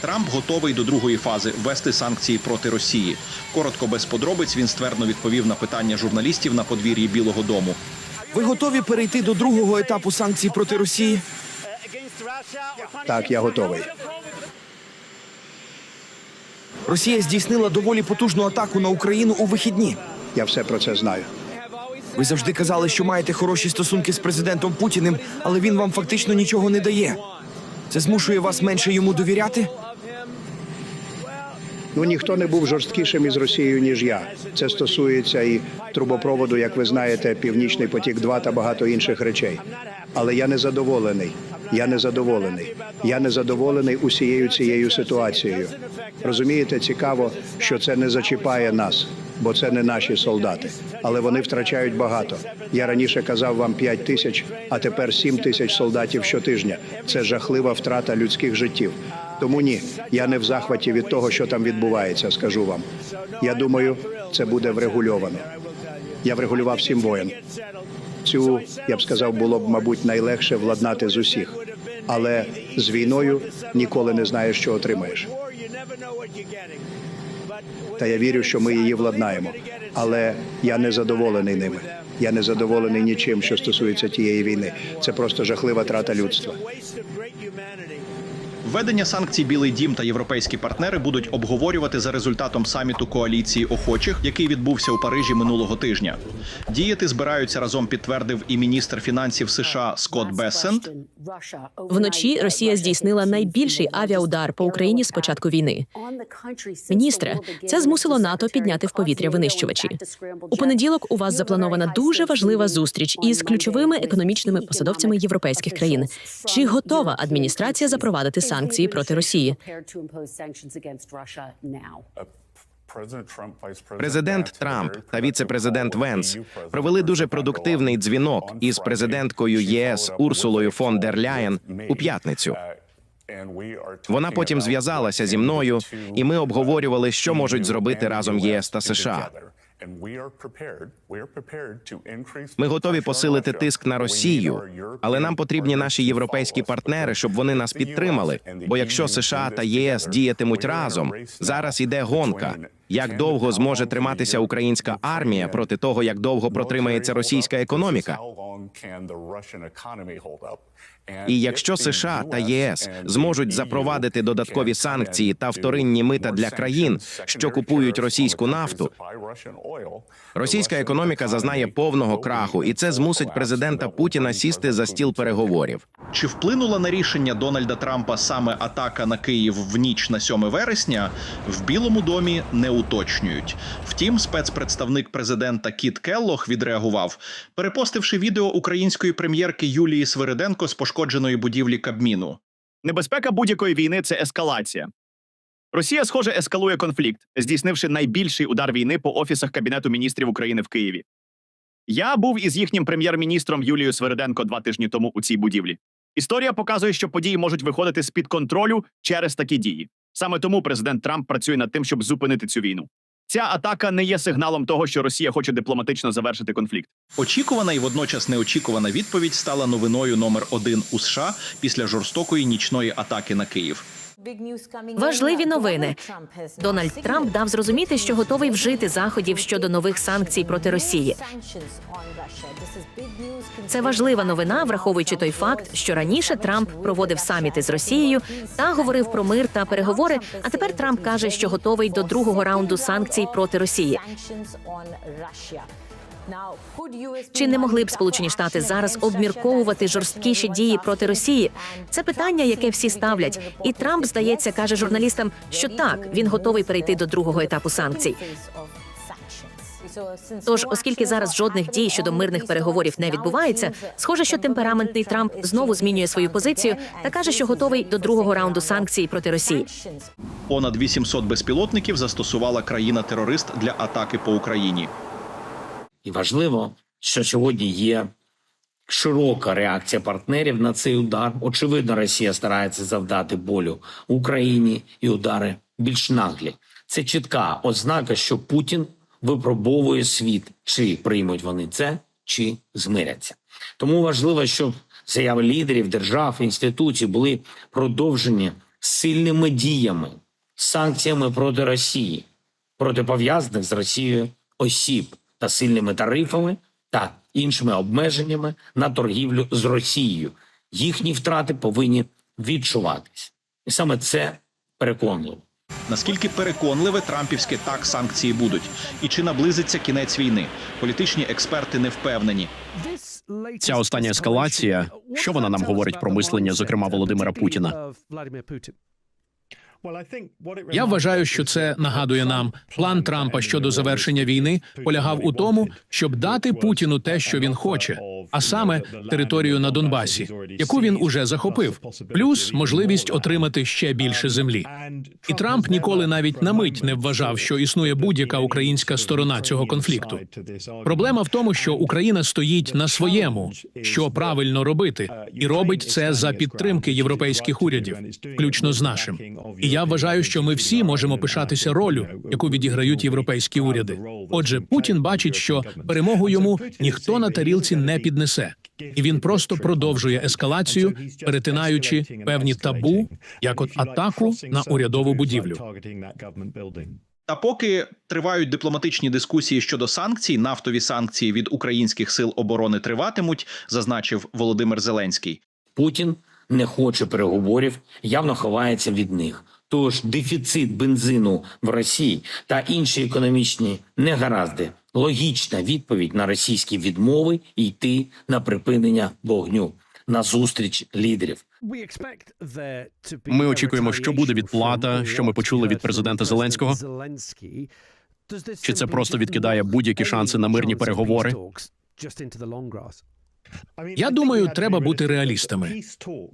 Трамп готовий до другої фази ввести санкції проти Росії. Коротко без подробиць він ствердно відповів на питання журналістів на подвір'ї Білого Дому. Ви готові перейти до другого етапу санкцій проти Росії? Так, я готовий. Росія здійснила доволі потужну атаку на Україну у вихідні. Я все про це знаю. Ви завжди казали, що маєте хороші стосунки з президентом Путіним, але він вам фактично нічого не дає. Це змушує вас менше йому довіряти? Ну ніхто не був жорсткішим із Росією ніж я. Це стосується і трубопроводу, як ви знаєте, Північний потік 2 та багато інших речей. Але я не задоволений. Я не задоволений. Я не задоволений усією цією ситуацією. Розумієте, цікаво, що це не зачіпає нас, бо це не наші солдати. Але вони втрачають багато. Я раніше казав вам 5 тисяч, а тепер 7 тисяч солдатів щотижня. Це жахлива втрата людських життів. Тому ні, я не в захваті від того, що там відбувається. Скажу вам. Я думаю, це буде врегульовано. Я врегулював сім воєн. Цю я б сказав, було б, мабуть, найлегше владнати з усіх. Але з війною ніколи не знаєш, що отримаєш. Та я вірю, що ми її владнаємо. Але я не задоволений ними. Я не задоволений нічим, що стосується тієї війни. Це просто жахлива трата людства. Введення санкцій Білий Дім та європейські партнери будуть обговорювати за результатом саміту коаліції охочих, який відбувся у Парижі минулого тижня. Діяти збираються разом, підтвердив і міністр фінансів США Скотт Бессент. Вночі Росія здійснила найбільший авіаудар по Україні з початку війни. Міністре, це змусило НАТО підняти в повітря винищувачі. У понеділок у вас запланована дуже важлива зустріч із ключовими економічними посадовцями європейських країн. Чи готова адміністрація запровадити санкції проти Росії? Президент Трамп та віце-президент Венс провели дуже продуктивний дзвінок із президенткою ЄС Урсулою фон дер Ляєн у п'ятницю. Вона потім зв'язалася зі мною, і ми обговорювали, що можуть зробити разом ЄС та США. Ми готові посилити тиск на Росію, але нам потрібні наші європейські партнери, щоб вони нас підтримали. Бо якщо США та ЄС діятимуть разом, зараз іде гонка. Як довго зможе триматися українська армія проти того, як довго протримається російська економіка? І якщо США та ЄС зможуть запровадити додаткові санкції та вторинні мита для країн, що купують російську нафту, російська економіка зазнає повного краху, і це змусить президента Путіна сісти за стіл переговорів. Чи вплинула на рішення Дональда Трампа саме атака на Київ в ніч на 7 вересня? В Білому домі не уточнюють. Втім, спецпредставник президента Кіт Келлох відреагував, перепостивши відео української прем'єрки Юлії Свириденко з пошкодженої будівлі Кабміну. Небезпека будь-якої війни це ескалація. Росія, схоже, ескалує конфлікт, здійснивши найбільший удар війни по офісах Кабінету міністрів України в Києві. Я був із їхнім прем'єр-міністром Юлією Свериденко два тижні тому у цій будівлі. Історія показує, що події можуть виходити з під контролю через такі дії. Саме тому президент Трамп працює над тим, щоб зупинити цю війну. Ця атака не є сигналом того, що Росія хоче дипломатично завершити конфлікт. Очікувана і водночас неочікувана відповідь стала новиною номер один у США після жорстокої нічної атаки на Київ. Важливі новини. Дональд Трамп дав зрозуміти, що готовий вжити заходів щодо нових санкцій проти Росії. Це важлива новина, враховуючи той факт, що раніше Трамп проводив саміти з Росією та говорив про мир та переговори. А тепер Трамп каже, що готовий до другого раунду санкцій проти Росії. Чи не могли б Сполучені Штати зараз обмірковувати жорсткіші дії проти Росії? Це питання, яке всі ставлять. І Трамп, здається, каже журналістам, що так він готовий перейти до другого етапу санкцій. Тож, оскільки зараз жодних дій щодо мирних переговорів не відбувається, схоже, що темпераментний Трамп знову змінює свою позицію та каже, що готовий до другого раунду санкцій проти Росії. Понад 800 безпілотників застосувала країна-терорист для атаки по Україні. І важливо, що сьогодні є широка реакція партнерів на цей удар. Очевидно, Росія старається завдати болю Україні і удари більш наглі. Це чітка ознака, що Путін випробовує світ, чи приймуть вони це, чи змиряться. Тому важливо, щоб заяви лідерів держав інституцій були продовжені сильними діями, санкціями проти Росії, проти пов'язаних з Росією осіб та сильними тарифами та іншими обмеженнями на торгівлю з Росією. Їхні втрати повинні відчуватись. І саме це переконливо. Наскільки переконливе трампівське так санкції будуть, і чи наблизиться кінець війни? Політичні експерти не впевнені. Ця остання ескалація, що вона нам говорить про мислення, зокрема Володимира Путіна? Я вважаю, що це нагадує нам план Трампа щодо завершення війни полягав у тому, щоб дати Путіну те, що він хоче, а саме територію на Донбасі, яку він уже захопив, плюс можливість отримати ще більше землі. І Трамп ніколи навіть на мить не вважав, що існує будь-яка українська сторона цього конфлікту. Проблема в тому, що Україна стоїть на своєму, що правильно робити, і робить це за підтримки європейських урядів, включно з нашим. І я вважаю, що ми всі можемо пишатися ролю, яку відіграють європейські уряди. Отже, Путін бачить, що перемогу йому ніхто на тарілці не піднесе, і він просто продовжує ескалацію, перетинаючи певні табу, як от атаку на урядову будівлю. Та поки тривають дипломатичні дискусії щодо санкцій, нафтові санкції від українських сил оборони триватимуть, зазначив Володимир Зеленський. Путін не хоче переговорів, явно ховається від них. Тож дефіцит бензину в Росії та інші економічні негаразди логічна відповідь на російські відмови йти на припинення вогню на зустріч лідерів. Ми очікуємо, що буде відплата, що ми почули від президента Зеленського. Чи це просто відкидає будь-які шанси на мирні переговори? Я думаю, треба бути реалістами.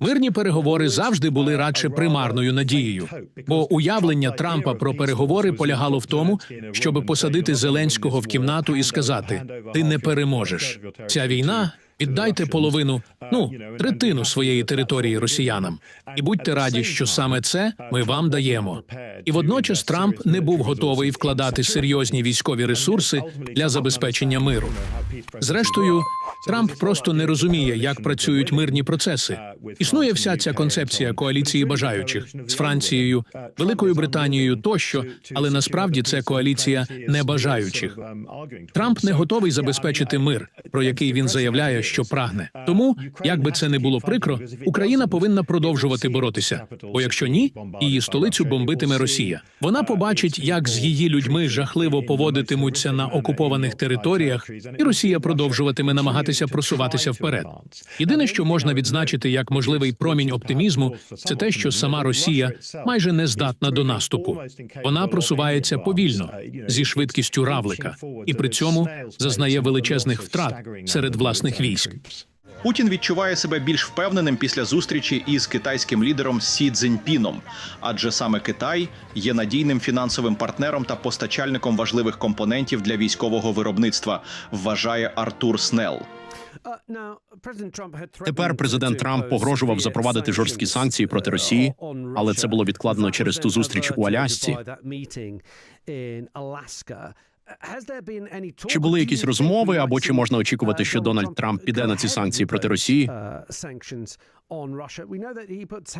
Мирні переговори завжди були радше примарною надією, бо уявлення Трампа про переговори полягало в тому, щоб посадити Зеленського в кімнату і сказати: ти не переможеш. Ця війна. Віддайте половину, ну третину своєї території росіянам, і будьте раді, що саме це ми вам даємо. І водночас Трамп не був готовий вкладати серйозні військові ресурси для забезпечення миру. Зрештою, Трамп просто не розуміє, як працюють мирні процеси. Існує вся ця концепція коаліції бажаючих з Францією, Великою Британією тощо, але насправді це коаліція небажаючих. Трамп не готовий забезпечити мир, про який він заявляє, що прагне. Тому, як би це не було прикро, Україна повинна продовжувати боротися. Бо якщо ні, її столицю бомбитиме Росія. Вона побачить, як з її людьми жахливо поводитимуться на окупованих територіях, і Росія продовжуватиме намагатися просуватися вперед. Єдине, що можна відзначити як можливий промінь оптимізму, це те, що сама Росія майже не здатна до наступу. Вона просувається повільно зі швидкістю равлика, і при цьому зазнає величезних втрат серед власних військ. Путін відчуває себе більш впевненим після зустрічі із китайським лідером Сі Цзіньпіном, адже саме Китай є надійним фінансовим партнером та постачальником важливих компонентів для військового виробництва, вважає Артур Снелл. Тепер президент Трамп погрожував запровадити жорсткі санкції проти Росії, але це було відкладено через ту зустріч у Алясці. Чи були якісь розмови, або чи можна очікувати, що Дональд Трамп піде на ці санкції проти Росії?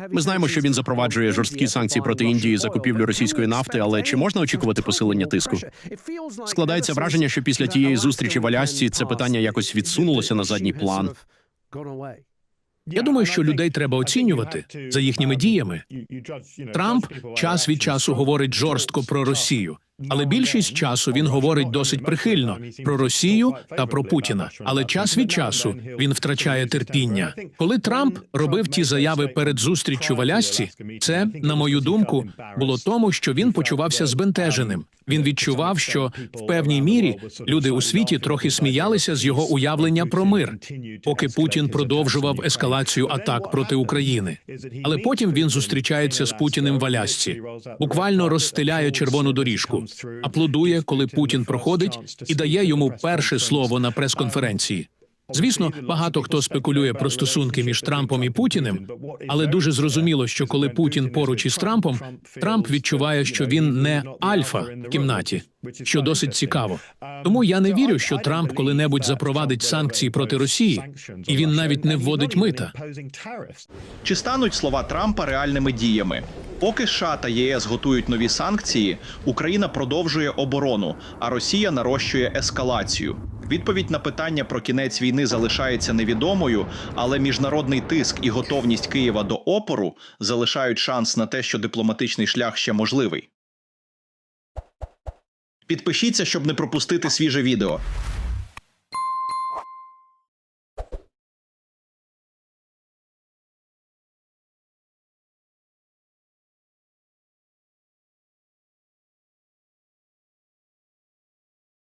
Ми знаємо, що він запроваджує жорсткі санкції проти Індії за купівлю російської нафти, але чи можна очікувати посилення тиску? Складається враження, що після тієї зустрічі в Алясці це питання якось відсунулося на задній план. Я думаю, що людей треба оцінювати за їхніми діями. Трамп час від часу говорить жорстко про Росію, але більшість часу він говорить досить прихильно про Росію та про Путіна. Але час від часу він втрачає терпіння. Коли Трамп робив ті заяви перед зустріччю в Алясці, це, на мою думку, було тому, що він почувався збентеженим. Він відчував, що в певній мірі люди у світі трохи сміялися з його уявлення про мир, поки Путін продовжував ескалацію атак проти України. Але потім він зустрічається з Путіним в Алясці, буквально розстеляє червону доріжку, аплодує, коли Путін проходить, і дає йому перше слово на прес-конференції. Звісно, багато хто спекулює про стосунки між Трампом і Путіним, але дуже зрозуміло, що коли Путін поруч із Трампом, Трамп відчуває, що він не альфа в кімнаті, що досить цікаво. Тому я не вірю, що Трамп коли-небудь запровадить санкції проти Росії, і він навіть не вводить мита. Чи стануть слова Трампа реальними діями? Поки США та ЄС готують нові санкції, Україна продовжує оборону, а Росія нарощує ескалацію. Відповідь на питання про кінець війни залишається невідомою, але міжнародний тиск і готовність Києва до опору залишають шанс на те, що дипломатичний шлях ще можливий. Підпишіться, щоб не пропустити свіже відео.